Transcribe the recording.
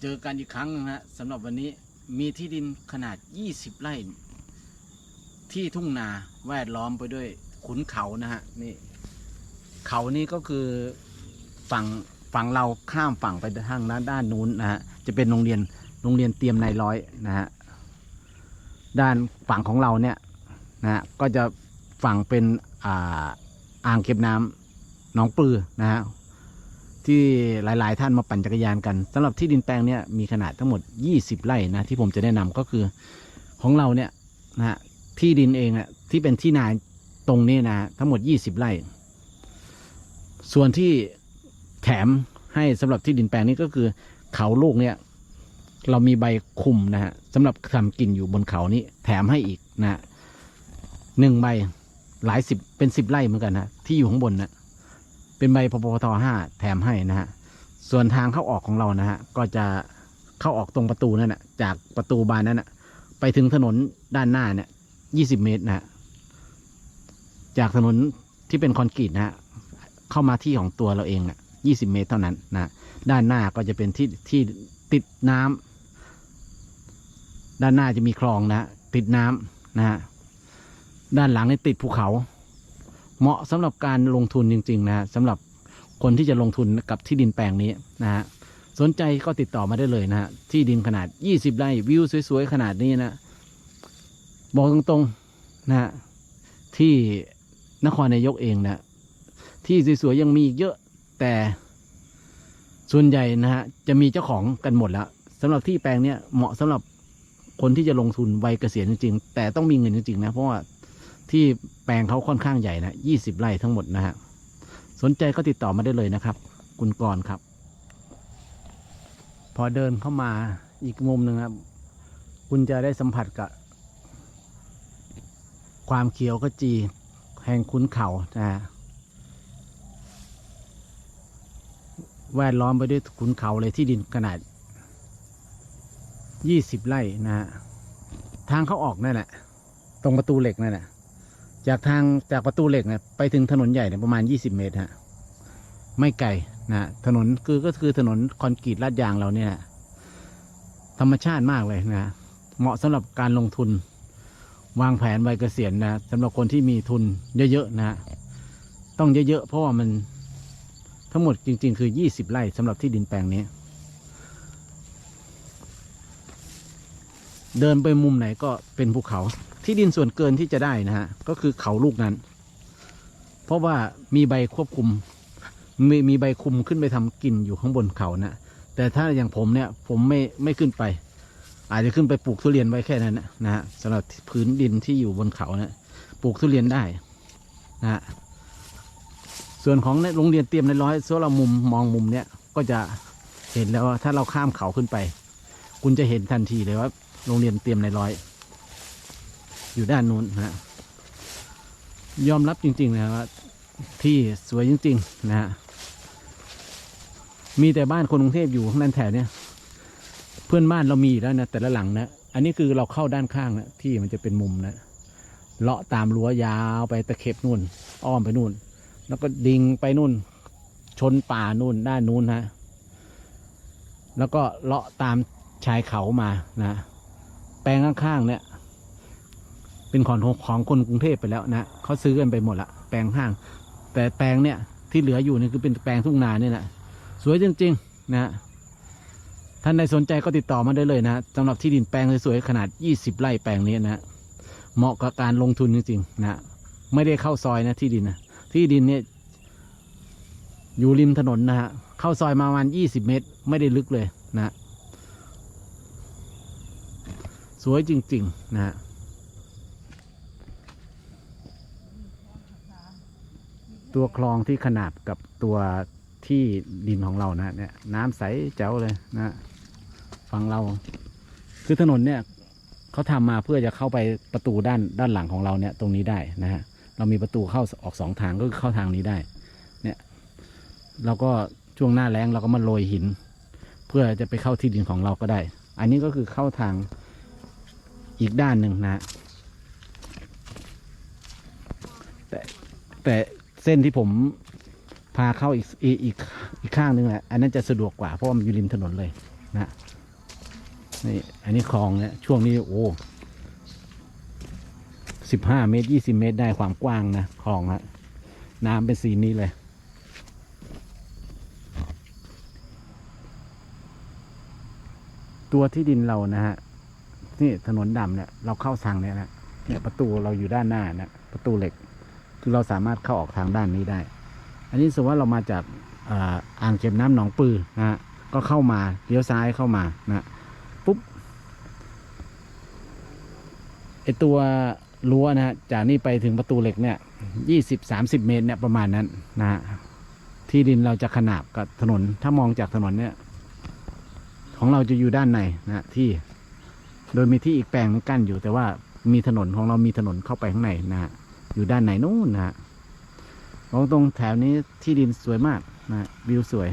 เจอกันอีกครั้งนึงนะสำหรับวันนี้มีที่ดินขนาด 20 ไร่ ที่ทุ่งนาแวดล้อมไปด้วยขุนเขานะฮะนี่เขานี่ก็คือฝั่งฝั่งเราข้ามฝั่งไปทางด้านด้านนู้นนะฮะจะเป็นโรงเรียนโรงเรียนเตรียมนายร้อยนะฮะด้านฝั่งของเราเนี่ยนะฮะก็จะฝั่งเป็นอ่าอ่างเก็บน้ำหนองปลือนะฮะ ที่หลาย ๆ ท่านมาปั่นจักรยานกันสำหรับที่ดินแปลงเนี่ยมีขนาดทั้งหมด 20 ไร่นะที่ผมจะแนะนำก็คือของเราเนี่ยนะฮะที่ดินเองอะที่เป็นที่นาตรงนี้นะทั้งหมด 20 ไร่ ส่วนที่แถมให้สำหรับที่ดินแปลงนี้ก็คือเขาลูกเนี่ยเรามีใบคุมนะฮะสำหรับทำกินอยู่บนเขานี้ แถมให้อีกนะฮะหนึ่งใบหลายสิบเป็นสิบไร่เหมือนกันนะที่อยู่ข้างบนนะ เป็นใบพปทห้าแถมให้นะฮะ ส่วนทางเข้าออกของเรานะฮะ ก็จะเข้าออกตรงประตูนั่นนะจากประตูบานนั้นนะไปถึงถนนด้านหน้าเนี่ยยี่สิบเมตรนะฮะ จากถนนที่เป็นคอนกรีตนะฮะ เข้ามาที่ของตัวเราเองนะยี่สิบเมตรเท่านั้นนะด้านหน้าก็จะเป็นที่ที่ติดน้ำด้านหน้าจะมีคลองนะ ติดน้ำนะฮะ ด้านหลังนี่ติดภูเขา เหมาะสำหรับการลงทุนจริง ๆ นะฮะสำหรับคนที่จะลงทุนกับที่ดินแปลงนี้นะฮะสนใจก็ติดต่อมาได้เลยนะฮะที่ดินขนาด 20 ไร่วิวสวยๆ ขนาดนี้นะ บอกตรงๆนะฮะที่นครนายกเองนะ ที่สวยๆยังมีอีกเยอะแต่ส่วนใหญ่นะฮะจะมีเจ้าของกันหมดแล้วสำหรับที่แปลงเนี้ยเหมาะสำหรับคนที่จะลงทุนวัยเกษียณจริงๆ แต่ต้องมีเงินจริงๆนะ เพราะว่า ที่แปลงเขาค่อนข้างใหญ่นะยี่สิบไร่ทั้งหมดนะฮะ สนใจก็ติดต่อมาได้เลยนะครับ คุณกรครับ พอเดินเข้ามาอีกมุมหนึ่งครับ คุณจะได้สัมผัสกับ ความเขียวขจี แห่งคุ้นเขานะฮะแวดล้อมไปด้วยขุนเขาเลยที่ดินขนาดยี่สิบไร่นะฮะ ทางเข้าออกนั่นแหละ ตรงประตูเหล็กนั่นแหละ จากทางจากประตูเหล็กเนี่ยไปถึงถนนใหญ่เนี่ยประมาณยี่สิบเมตรฮะไม่ไกลนะฮะถนนคือก็คือถนนคอนกรีตลาดยางเราเนี่ยธรรมชาติมากเลยนะเหมาะสำหรับการลงทุน วางแผนวัยเกษียณนะสำหรับคนที่มีทุนเยอะๆนะฮะต้องเยอะๆเพราะว่ามันทั้งหมดจริง ๆ คือ 20 ไร่สำหรับที่ดินแปลงนี้ เดินไปมุมไหนก็เป็นภูเขา ที่ดินส่วนเกินที่จะได้นะฮะ ก็คือเขาลูกนั้น เพราะว่ามีใบควบคุม มีมีใบคุมขึ้นไปทำกินอยู่ข้างบนเขานะแต่ถ้าอย่างผมเนี่ยผมไม่ไม่ขึ้นไป อาจจะขึ้นไปปลูกทุเรียนไว้แค่นั้นนะฮะสำหรับพื้นดินที่อยู่บนเขานะปลูกทุเรียนได้นะฮะส่วนของในโรงเรียนเตรียมในร้อยส่วนเรามุมมองมุมเนี้ยก็จะเห็นแล้วว่าถ้าเราข้ามเขาขึ้นไป คุณจะเห็นทันทีเลยว่าโรงเรียนเตรียมในร้อย อยู่ด้านนู้นนะฮะยอมรับจริง ๆ นะว่าที่สวยจริง ๆ นะฮะมีแต่บ้านคนกรุงเทพอยู่ข้างนั้นแถวเนี้ยเพื่อนบ้านเรามีแล้วนะแต่ละหลังนะอันนี้คือเราเข้าด้านข้างนะที่มันจะเป็นมุมนะเลาะตามรั้วยาวไปตะเข็บนู่น อ้อมไปนู่น แล้วก็ดิ่งไปนู่น ชนป่านู่นด้านนู้นนะแล้วก็เลาะตามชายเขามานะแปลงข้างๆเนี่ย เป็นของของคนกรุงเทพไปแล้วนะเขาซื้อกันไปหมดละแปลงข้าง แต่แปลงเนี่ยที่เหลืออยู่นี่คือเป็นแปลงทุ่งนาเนี่ยนะสวยจริง ๆ นะท่านใดสนใจก็ติดต่อมาได้เลยนะสำหรับที่ดินแปลงสวยๆขนาด 20 ไร่แปลงนี้นะเหมาะกับการลงทุนจริงๆนะไม่ได้เข้าซอยนะที่ดินนะที่ดินเนี่ยอยู่ริมถนนนะฮะเข้าซอยมาประมาณยี่สิบเมตร ไม่ได้ลึกเลยนะฮะสวยจริง ๆ นะฮะ ตัวคลองที่ขนาบกับตัวที่ดินของเรานะเนี่ยน้ำใสแจ๋วเลยนะฝั่งเรา คือถนนเนี่ยเขาทำมาเพื่อจะเข้าไปประตูด้านด้านหลังของเราเนี่ยตรงนี้ได้นะฮะเรามีประตูเข้าออกสองทางก็คือเข้าทางนี้ได้ เนี่ยเราก็ช่วงหน้าแล้งเราก็มาโรยหิน เพื่อจะไปเข้าที่ดินของเราก็ได้ อันนี้ก็คือเข้าทางอีกด้านหนึ่งนะแต่แต่ ส้นที่ผมพาเข้าอีกอีกอีกอีกข้างหนึ่งแหละอันนั้นจะสะดวกกว่าเพราะมันอยู่ริมถนนเลยนะนี่อันนี้คลองเนี่ยช่วงนี้โอ้สิบห้าเมตรยี่สิบเมตรได้ความกว้างนะคลองฮะน้ำเป็นสีนี้เลย ตัวที่ดินเรานะฮะนี่ถนนดำเนี่ยเราเข้าทางเนี่ยนะเนี่ยประตูเราอยู่ด้านหน้านะประตูเหล็ก คือเราสามารถเข้าออกทางด้านนี้ได้ อันนี้สมมติว่าเรามาจากอ่าอ่างเก็บน้ำหนองปือนะฮะก็เข้ามาเลี้ยวซ้ายเข้ามานะปุ๊บไอตัวรั้วนะฮะจากนี่ไปถึงประตูเหล็กเนี่ยยี่สิบสามสิบเมตรเนี่ยประมาณนั้นนะฮะที่ดินเราจะขนาบกับถนน ถ้ามองจากถนนเนี่ย ของเราจะอยู่ด้านในนะที่โดยมีที่อีกแปลงนึงกั้นอยู่แต่ว่ามีถนนของเรามีถนนเข้าไปข้างในนะฮะ อยู่ด้านไหนนู้นนะฮะมองตรงแถวนี้ที่ดินสวยมากนะฮะวิวสวย